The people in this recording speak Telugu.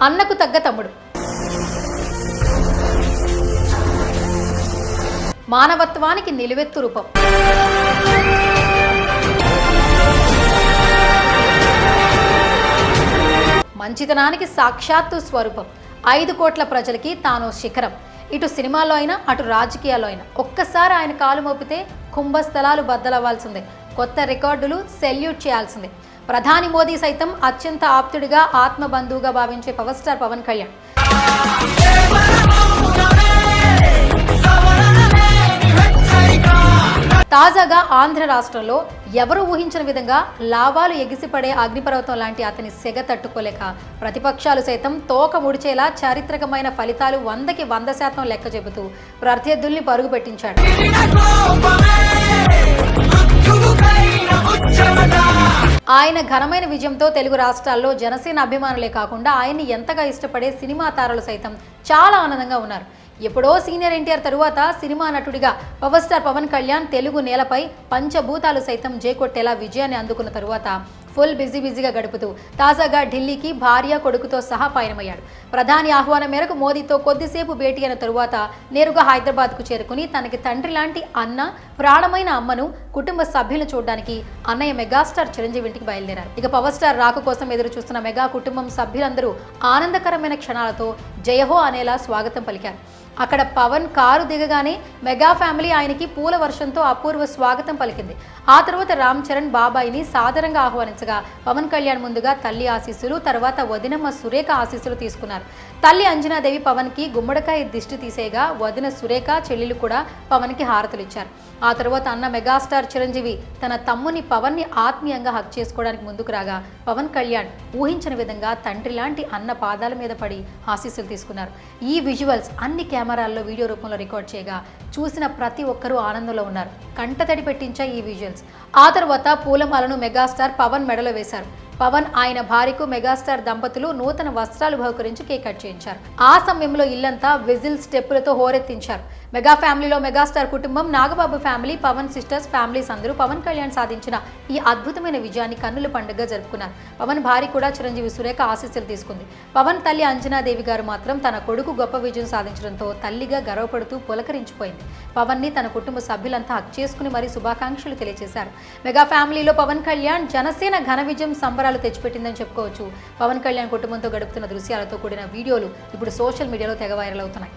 అన్నకు తగ్గ తమ్ముడు. మానవత్వానికి నిలువెత్తు రూపం. మంచితనానికి సాక్షాత్తు స్వరూపం. ఐదు కోట్ల ప్రజలకి తాను శిఖరం. ఇటు సినిమాలో అయినా అటు రాజకీయాల్లో అయినా. ఒక్కసారి ఆయన కాలు మోపితే కుంభస్థలాలు బద్దలవ్వాల్సిందే. కొత్త రికార్డులు సెల్యూట్ చేయాల్సిందే. ప్రధాని మోదీ సైతం అత్యంత ఆప్తుడిగా ఆత్మబంధువుగా భావించే పవర్ స్టార్ పవన్ కళ్యాణ్. తాజాగా ఆంధ్ర రాష్ట్రంలో ఎవరు ఊహించిన విధంగా లాభాలు ఎగిసిపడే అగ్నిపర్వతం లాంటి అతని సెగ తట్టుకోలేక ప్రతిపక్షాలు సైతం తోక ముడిచేలా చారిత్రకమైన ఫలితాలు వందకి వంద శాతం లెక్క చెబుతూ ప్రత్యర్థుల్ని పరుగు పెట్టించాడు ఆయన ఘనమైన విజయంతో తెలుగు రాష్ట్రాల్లో జనసేన అభిమానులే కాకుండా ఆయన్ని ఎంతగా ఇష్టపడే సినిమా తారలు సైతం చాలా ఆనందంగా ఉన్నారు. ఎప్పుడో సీనియర్ ఎన్టీఆర్ తరువాత సినిమా నటుడిగా పవర్ స్టార్ పవన్ కళ్యాణ్ తెలుగు నేలపై పంచభూతాలు సైతం జేకొట్టేలా విజయాన్ని అందుకున్న తరువాత ఫుల్ బిజీ బిజీగా గడుపుతూ తాజాగా ఢిల్లీకి భార్య కొడుకుతో సహా పయనమయ్యాడు. ప్రధాని ఆహ్వానం మేరకు మోదీతో కొద్దిసేపు భేటీ అయిన తరువాత నేరుగా హైదరాబాద్కు చేరుకుని తనకి తండ్రి లాంటి అన్న ప్రాణమైన అమ్మను కుటుంబ సభ్యులను చూడడానికి అన్నయ్య మెగాస్టార్ చిరంజీవి ఇంటికి బయలుదేరారు. ఇక పవర్ స్టార్ రాక కోసం ఎదురు చూస్తున్న మెగా కుటుంబం సభ్యులందరూ ఆనందకరమైన క్షణాలతో జయహో అనేలా స్వాగతం పలికారు. అక్కడ పవన్ కారు దిగగానే మెగా ఫ్యామిలీ ఆయనకి పూల వర్షంతో అపూర్వ స్వాగతం పలికింది. ఆ తర్వాత రామ్ చరణ్ బాబాయిని సాదరంగా ఆహ్వానించగా పవన్ కళ్యాణ్ ముందుగా తల్లి ఆశీస్సులు తర్వాత వదినమ్మ సురేఖ ఆశీస్సులు తీసుకున్నారు. తల్లి అంజనాదేవి పవన్కి గుమ్మడికాయ దిష్టి తీసేయగా వదిన సురేఖ చెల్లెలు కూడా పవన్కి హారతులు ఇచ్చారు. ఆ తర్వాత అన్న మెగాస్టార్ చిరంజీవి తన తమ్ముని పవన్ని ఆత్మీయంగా హక్ చేసుకోవడానికి ముందుకు రాగా పవన్ కళ్యాణ్ ఊహించిన విధంగా తండ్రి లాంటి అన్న పాదాల మీద పడి ఆశీస్సులు తీసుకున్నారు. ఈ విజువల్స్ అన్ని కెమెరాల్లో వీడియో రూపంలో రికార్డ్ చేయగా చూసిన ప్రతి ఒక్కరూ ఆనందంలో ఉన్నారు. కంటతడి పెట్టించా ఈ విజువల్స్. ఆ తర్వాత పూలమాలను మెగాస్టార్ పవన్ మెడలో వేశారు. పవన్ ఆయన భార్యకు మెగాస్టార్ దంపతులు నూతన వస్త్రాలు బహుకరించి కేక్ కట్ చేయించారు. ఆ సమయంలో ఇల్లంతా విజిల్ స్టెప్పులతో హోరెత్తించారు. మెగా ఫ్యామిలీలో మెగాస్టార్ కుటుంబం Nagababu family Pawan sisters families అందరూ పవన్ కళ్యాణ్ సాధించిన ఈ అద్భుతమైన విజయాన్ని కన్నుల పండుగ జరుపుకున్నారు. పవన్ భార్య కూడా చిరంజీవి సురేఖ ఆశీస్సులు తీసుకుంది. పవన్ తల్లి అంజనాదేవి గారు మాత్రం తన కొడుకు గొప్ప విజయం సాధించడంతో తల్లిగా గర్వపడుతూ పులకరించిపోయింది. పవన్ని తన కుటుంబ సభ్యులంతా హక్ చేసుకుని మరీ శుభాకాంక్షలు తెలియజేశారు మెగా ఫ్యామిలీలో పవన్ కళ్యాణ్ జనసేన ఘన విజయం సంబరాలు తెచ్చిపెట్టిందని చెప్పుకోవచ్చు. పవన్ కళ్యాణ్ కుటుంబంతో గడుపుతున్న దృశ్యాలతో కూడిన వీడియోలు ఇప్పుడు సోషల్ మీడియాలో తెగ వైరల్ అవుతున్నాయి.